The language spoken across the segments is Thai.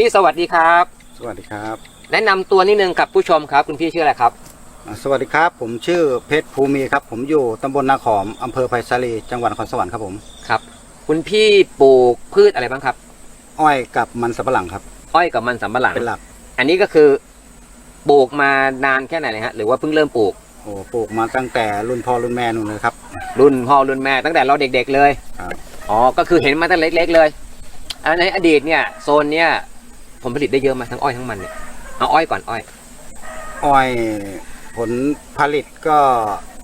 พี่สวัสดีครับ สวัสดีครับ แนะนำตัวนิดนึงกับผู้ชมครับ คุณพี่ชื่ออะไรครับอ่าสวัสดีครับ ผมชื่อเพชรภูมิครับ ผมอยู่ตำบลนาขอมอำเภอไผ่สาลีจังหวัดนครสวรรค์ครับผม ครับ คุณพี่ปลูกพืชอะไรบ้างครับ อ้อยกับมันสำปะหลังครับ อ้อยกับมันสำปะหลังเป็นหลัก อันนี้ก็คือปลูกมานานแค่ไหนนะฮะหรือว่าเพิ่งเริ่มปลูก โอ้ปลูกมาตั้งแต่รุ่นพ่อรุ่นแม่นู่นเลยครับ รุ่นพ่อรุ่นแม่ตั้งแต่เราเด็กๆเลยครับ อ๋อก็คือเห็นมาตั้งเล็ก ๆ เลยอันในอดีตเนี่ยโซนเนี่ย ผลผลิตได้เยอะไหมาทั้งอ้อยทั้งมันเนี่ยเอาอ้อยก่อนอ้อย อ้อยผลผลิตก็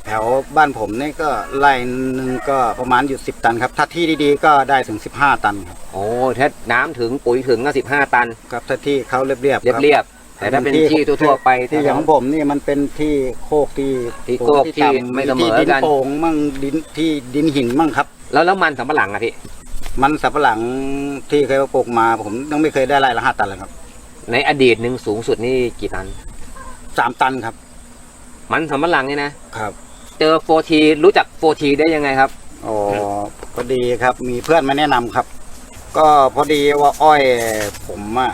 แถวบ้านผมนี่ก็ไร่หนึงก็ประมาณอยู่ 10 ตันครับ ถ้าที่ดีๆ ก็ได้ถึง 15 ตันครับโอ้ถ้าน้ำถึงปุ๋ยถึงก็สิบห้าตัน ครับถ้าที่เขาเรียบๆเรียบคเรียบๆแต่ถ้าเป็นที่ทั่วๆไปที่อย่างของผมนี่มันเป็นที่โคกที่ที่โคกที่ต่ำไม่เสมอที่ดิกันนโป่งมั่งดินที่ดินหินมั่งครับ แล้วแล้วมันสำปะหลังอะพี่ มันสับปะหลังที่เคยปลูกมาผมยังไม่เคยได้ไร่ละห้าตันเลยครับในอดีตหนึ่งสูงสุดนี่กี่ตัน สามตันครับ มันสำปะหลังเนี่ยนะครับ เจอโฟทีรู้จักโฟทีได้ยังไงครับอ๋อพอดีครับมีเพื่อนมาแนะนำครับ ก็พอดีว่าอ้อยผมอะ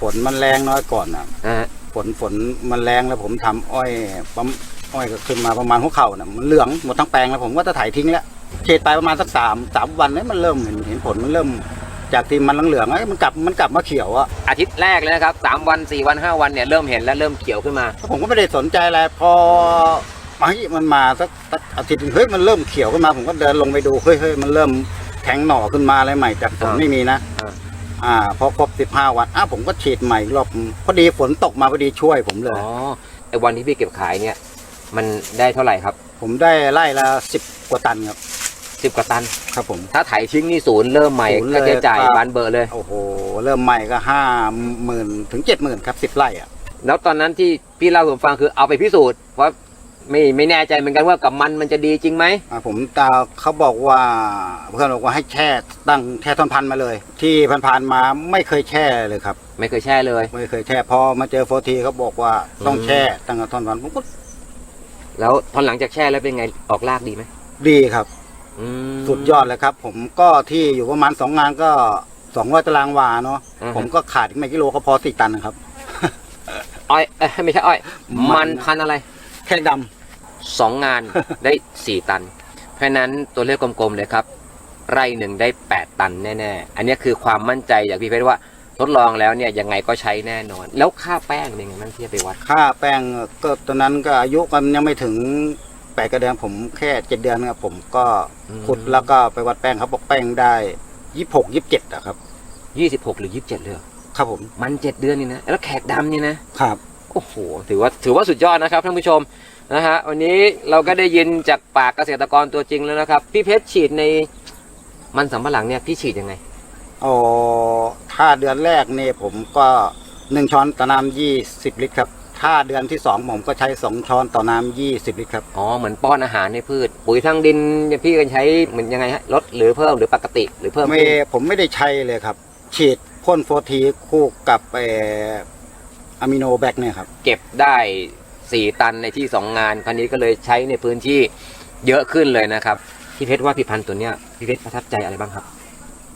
ฝนมันแรงน้อยก่อนอะอ่าฝนฝนมันแรงแล้วผมทำอ้อยปั๊มอ้อยก็ขึ้นมาประมาณหัวเข่าน่ะมันเหลืองหมดทั้งแปลงแล้วผมก็จะถ่ายทิ้งแล้วเฉดไปประมาณสักสามสามวันเนี่ยมันเริ่มเห็นเห็นผลมันเริ่ม จากที่มันเหลืองๆเอ้ยมันกลับมันกลับมาเขียวอะอาทิตย์แรกเลยนะครับสามวันสี่วันห้าวันเนี่ยเริ่มเห็นแล้วเริ่มเขียวขึ้นมา ผมก็ไม่ได้สนใจอะไรพอมาเฮ้ยมันมาสักสักอาทิตย์หนึ่งเฮ้ยมันเริ่มเขียวขึ้นมาผมก็เดินลงไปดูเฮ้ยเฮ้ยมันเริ่มแทงหน่อขึ้นมาอะไรใหม่จากฝนอ่าไม่มีนะอ่า อ่าพอครบสิบห้าวันอ้าวผมก็ฉีดใหม่อีกรอบพอดีฝนตกมาพอดีช่วยผมเลย อ๋อไอ้วันที่พี่เก็บขายเนี่ย มันได้เท่าไหร่ครับ ผมได้ไล่ละสิบกว่าตันครับ สิบกว่าตัน ครับผม ถ้าถ่ายทิ้งนี่ศูนย์เริ่มใหม่ศูนย์เลยค่าใช้จ่ายครับ บานเบอร์เลย โอ้โห เริ่มใหม่ก็ห้าหมื่นถึงเจ็ดหมื่นครับสิบไร่อะ แล้วตอนนั้นที่พี่เล่าให้ผมฟังคือเอาไปพิสูจน์ว่าไม่ไม่แน่ใจเหมือนกันว่ากับมันมันจะดีจริงไหม อ่าผมตาเขาบอกว่าเพื่อนบอกว่าให้แช่ตั้งแช่ท่อนพันธุ์มาเลย ที่ผ่านๆมาไม่เคยแช่เลยครับ ไม่เคยแช่เลย ไม่เคยแช่พอมาเจอโฟทีเขาบอกว่าต้องอืมแช่ตั้งแต่ท่อนพันธุ์ผมก็แล้วพอหลังจากแช่แล้วเป็นไงออกรากดีไหมดีครับ อืม สุดยอดเลยครับ ผมก็ที่อยู่ประมาณสองงานก็สองร้อยตารางวาเนาะอือฮึ ผมก็ขาดอีกไม่กิโลก็พอสี่ตันนะครับ อ้อยเอ้ยไม่ใช่อ้อย มัมันนพันธุ์อะไรแค่ดสองงาน ได้สี่ตัน เพราะฉะนั้นตัวเลขกลมๆเลยครับ ไร่หนึ่งได้แปดตันแน่ๆ อันนี้คือความมั่นใจอย่างพี่เพชรว่าทดลองแล้วเนี่ยยังไงก็ใช้แน่นอน แล้วค่าแป้งเป็นไงบ้างที่จะไปวัดำค่าแป้งก็ตอนนั้นก็อายุกันยังไม่ถึง แปดกระเดือนผมแค่เจ็ดเดือนครับผมก็อืมขุดแล้วก็ไปวัดแป้งเขาบอกแป้งได้ยี่หกยี่สิบเจ็ดอะครับ ยี่สิบหกหรือยี่สิบเจ็ดเลยเหรอครับผมมันเจ็ดเดือนนี่นะ แล้วแขกดำนี่นะ ครับ โอ้โห ถือว่าถือว่าสุดยอดนะครับท่านผู้ชมนะฮะวันนี้เราก็ได้ยินจากปากเกษตรกรตัวจริงแล้วนะครับ พี่เพชรฉีดในมันสำปะหลังเนี่ยพี่ฉีดยังไงอ๋อถ้าเดือนแรกเนี่ยผมก็หนึ่งช้อนต่อน้ำยี่สิบลิตรครับ ถ้าเดือนที่สองผมก็ใช้สองช้อนต่อน้ำยี่สิบลิตรครับ อ๋อเหมือนป้อนอาหารในพืช ปุ๋ยทางดินเนี่ยพี่กันใช้เหมือนยังไงฮะลดหรือเพิ่มหรือปกติหรือเพิ่มไม่ผมไม่ได้ใช้เลยครับ ฉีดพ่นโฟทีคู่กับเอ่ออะมิโนแบคเนี่ยครับ เก็บได้สี่ตันในที่สองงานคราวนี้ก็เลยใช้ในพื้นที่เยอะขึ้นเลยนะครับ พี่เพชรว่าผลิตภัณฑ์ตัวเนี้ยพี่เพชรประทับใจอะไรบ้างครับ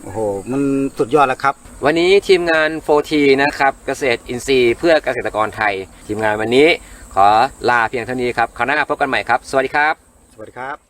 โอ้โห มันสุดยอดแล้วครับ วันนี้ทีมงาน 4T นะครับเกษตรอินทรีย์เพื่อเกษตรกรไทย ทีมงานวันนี้ขอลาเพียงเท่านี้ครับคราวหน้าพบกันใหม่ครับ สวัสดีครับ สวัสดีครับ